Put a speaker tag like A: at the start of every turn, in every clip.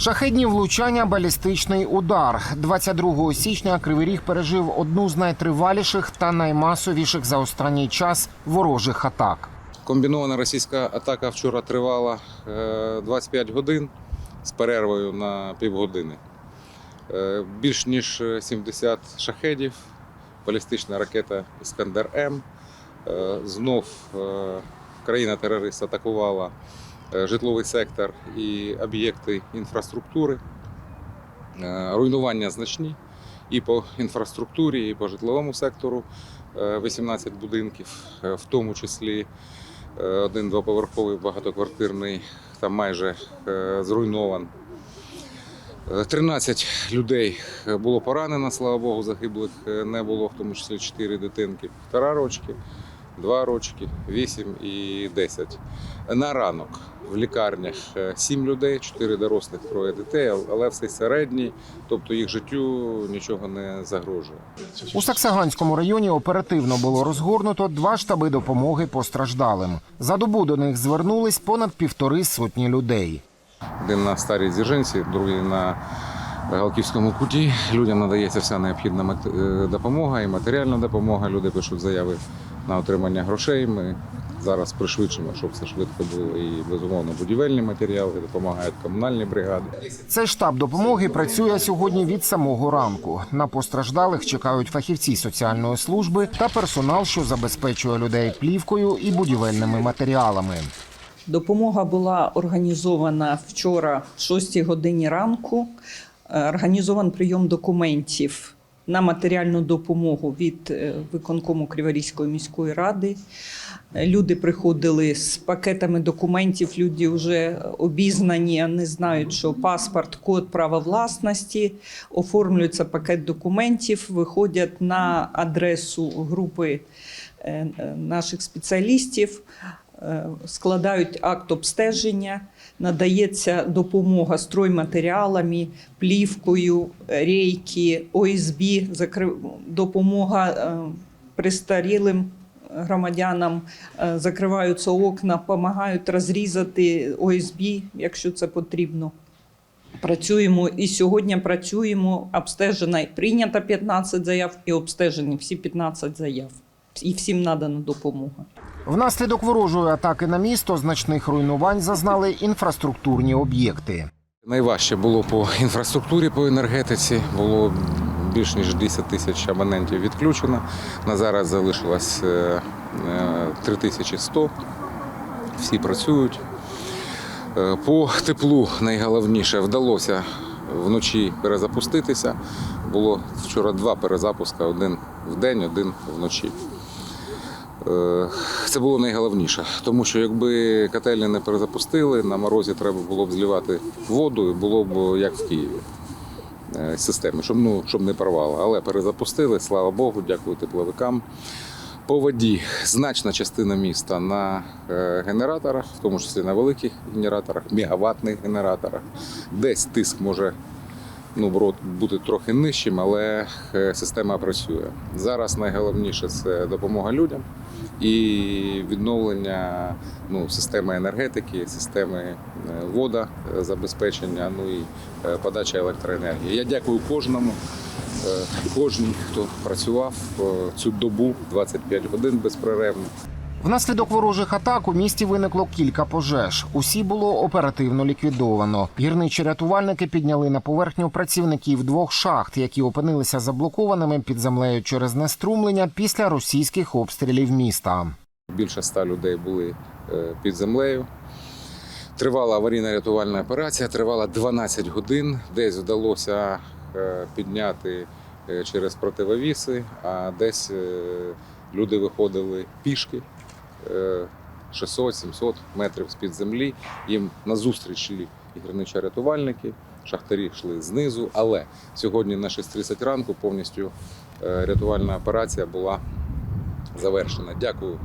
A: Шахедні влучання, балістичний удар. 22 січня Кривий Ріг пережив одну з найтриваліших та наймасовіших за останній час ворожих атак.
B: Комбінована російська атака вчора тривала е, 25 годин з перервою на півгодини. Е, Більш ніж 70 шахедів, балістична ракета Іскандер М. Е, Знов е, країна-терорист атакувала е, житловий сектор і об'єкти інфраструктури. Е, Руйнування значні і по інфраструктурі, і по житловому сектору. Е, 18 будинків, е, в тому числі е, один двоповерховий багатоквартирний, там майже е, зруйнован. Е, 13 людей е, було поранено, слава Богу, загиблих е, не було, в тому числі 4 дитинки, півтора рочки, 2 рочки, 8 і 10. На ранок в лікарнях 7 людей, 4 дорослих, троє дітей, але все середній, тобто їх життю нічого не загрожує.
A: У Саксаганському районі оперативно було розгорнуто два штаби допомоги постраждалим. За добу до них звернулись понад півтори сотні людей.
B: Один на старій Дзержинці, другий на Галківському куті. Людям надається вся необхідна е, допомога і матеріальна допомога. Люди пишуть заяви на отримання грошей. Ми зараз пришвидшимо, щоб все швидко було. І безумовно будівельні матеріали, допомагають комунальні бригади.
A: Цей штаб допомоги працює сьогодні від самого ранку. На постраждалих чекають фахівці соціальної служби та персонал, що забезпечує людей плівкою і будівельними матеріалами.
C: Допомога була організована вчора в 6 годині ранку. Е, Організований прийом документів на матеріальну допомогу від е, виконкому Криворізької міської ради. Е, Люди приходили з пакетами документів. Люди вже обізнані, не знають, що паспорт, код права власності, оформлюється пакет документів, виходять на адресу групи наших спеціалістів е, складають акт обстеження, надається допомога стройматеріалами, плівкою, рейки, ОСБ, допомога е, престарілим громадянам, е, закриваються окна, допомагають розрізати ОСБ, якщо це потрібно. Працюємо і сьогодні працюємо. Обстежено і прийнято 15 заяв, і обстежені всі 15 заяв. І всім надана допомога.
A: Внаслідок ворожої атаки на місто значних руйнувань зазнали інфраструктурні об'єкти.
B: Найважче було по інфраструктурі, по енергетиці. Було більш ніж 10 тисяч абонентів відключено. На зараз залишилось е, е, 3100. Всі працюють. Е, По теплу найголовніше вдалося вночі перезапуститися. Було вчора два перезапуска: один в день, один вночі. Е, Це було найголовніше, тому що якби котельні не перезапустили, на морозі треба було б зливати воду, і було б як в Києві е, системи, щоб, ну, щоб не порвало. Але перезапустили, слава Богу, дякую тепловикам. По воді значна частина міста на е, генераторах, в тому числі на великих генераторах, мегаваттних генераторах. Десь тиск може ну, бути трохи нижчим, але е, система працює. Зараз найголовніше це допомога людям і відновлення ну, системи енергетики, системи е, водозабезпечення, ну і е, подача електроенергії. Я дякую кожному, е, кожній, хто працював е, цю добу 25 годин безперервно.
A: Внаслідок ворожих атак у місті виникло кілька пожеж. Усі було оперативно ліквідовано. Гірничі рятувальники підняли на поверхню працівників двох шахт, які опинилися заблокованими під землею через неструмлення після російських обстрілів міста.
B: Більше ста людей були е, під землею. Тривала аварійна рятувальна операція, тривала 12 годин. Десь вдалося е, підняти е, через противовіси, а десь люди виходили пішки 600-700 метрів з-під землі. Їм назустріч йшли і гірничі рятувальники, шахтарі йшли знизу. Але сьогодні на 6.30 ранку повністю е, рятувальна операція була завершена. Дякую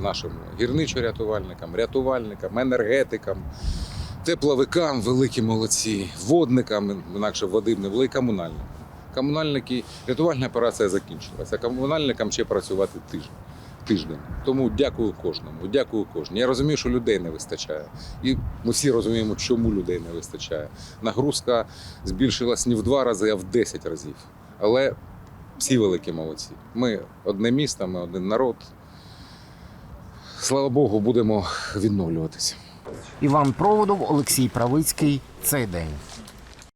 B: нашим гірничо-рятувальникам, рятувальникам, енергетикам, тепловикам, великі молодці, водникам, інакше води не були, і комунальникам. Комунальники, рятувальна операція закінчилася, комунальникам ще працювати тиждень. Тиждень. Тому дякую кожному. Дякую кожному. Я розумію, що людей не вистачає. І ми всі розуміємо, чому людей не вистачає. Нагрузка збільшилась не в два рази, а в 10 разів. Але всі великі молодці. Ми одне місто, ми один народ. Слава Богу, будемо відновлюватися.
A: Іван Проводов, Олексій Правицький. Цей день.